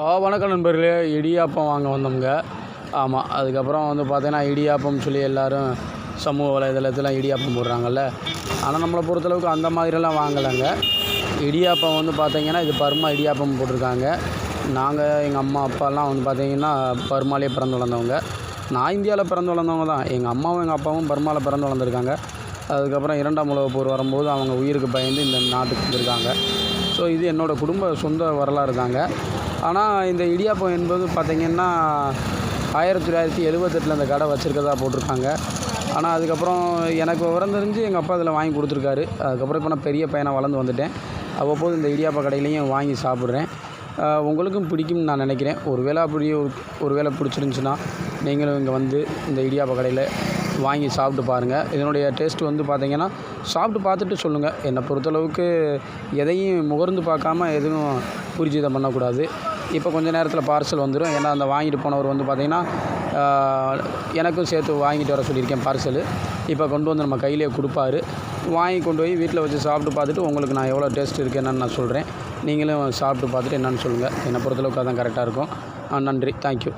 ஆ வணக்கம் நண்பர்களே. இடியாப்பம் வாங்க வந்தோம்ங்க. ஆமாம் அதுக்கப்புறம் வந்து பார்த்தீங்கன்னா இடியாப்பம் சொல்லி எல்லோரும் சமூக வலைதளத்தில் இடியாப்பம் போடுறாங்கல்ல. ஆனால் நம்மளை பொறுத்தளவுக்கு அந்த மாதிரிலாம் வாங்கலைங்க. இடியாப்பம் வந்து பார்த்தீங்கன்னா இது பர்மா இடியாப்பம் போட்டிருக்காங்க. நாங்கள் எங்கள் அம்மா அப்பாலாம் வந்து பார்த்தீங்கன்னா பர்மாலே பிறந்து வளர்ந்தவங்க. நான் இந்தியாவில் பிறந்து வளர்ந்தவங்க தான். எங்கள் அம்மாவும் எங்கள் அப்பாவும் பர்மாவில் பிறந்து வளர்ந்துருக்காங்க. அதுக்கப்புறம் இரண்டாம் உலகப் போர் வரும்போது அவங்க உயிருக்கு பயந்து இந்த நாட்டுக்கு வந்திருக்காங்க. ஸோ இது என்னோடய குடும்ப சொந்த வரலாறு தாங்க. ஆனால் இந்த இடியாப்பம் என்பது பார்த்திங்கன்னா ஆயிரத்தி தொள்ளாயிரத்தி எழுபத்தெட்டில் அந்த கடை வச்சுருக்கதா போட்டிருக்காங்க. ஆனால் அதுக்கப்புறம் எனக்கு விவரம் தெரிஞ்சு எங்கள் அப்பா இதில் வாங்கி கொடுத்துருக்காரு. அதுக்கப்புறம் இப்போ நான் பெரிய பையனாக வளர்ந்து வந்துட்டேன். அவ்வப்போது இந்த இடியாப்ப கடையிலையும் வாங்கி சாப்பிட்றேன். உங்களுக்கும் பிடிக்கும்னு நான் நினைக்கிறேன். ஒரு வேளை அப்படி ஒரு ஒரு வேளை பிடிச்சிருந்துச்சின்னா நீங்களும் இங்கே வந்து இந்த இடியாப்ப கடையில் வாங்கி சாப்பிட்டு பாருங்கள் இதனுடைய டேஸ்ட் வந்து பார்த்திங்கன்னா சாப்பிட்டு பார்த்துட்டு சொல்லுங்கள் என்னை பொறுத்தளவுக்கு எதையும் முகர்ந்து பார்க்காம எதுவும் புரிஜிதம் பண்ணக்கூடாது. இப்போ கொஞ்ச நேரத்தில் பார்சல் வந்துடும் ஏன்னா அந்த வாங்கிட்டு போனவர் வந்து பார்த்திங்கன்னா எனக்கும் சேர்த்து வாங்கிட்டு வர சொல்லியிருக்கேன் பார்சலு இப்போ கொண்டு வந்து நம்ம கையிலே கொடுப்பாரு. வாங்கி கொண்டு போய் வீட்டில் வச்சு சாப்பிட்டு பார்த்துட்டு உங்களுக்கு நான் எவ்வளோ டேஸ்ட் இருக்குது என்னென்னு நான் சொல்கிறேன் நீங்களும் சாப்பிட்டு பார்த்துட்டு என்னென்னு சொல்லுங்கள் என்னை பொறுத்தளவுக்கு அதான் கரெக்டாக இருக்கும். ஆ, நன்றி. தேங்க்யூ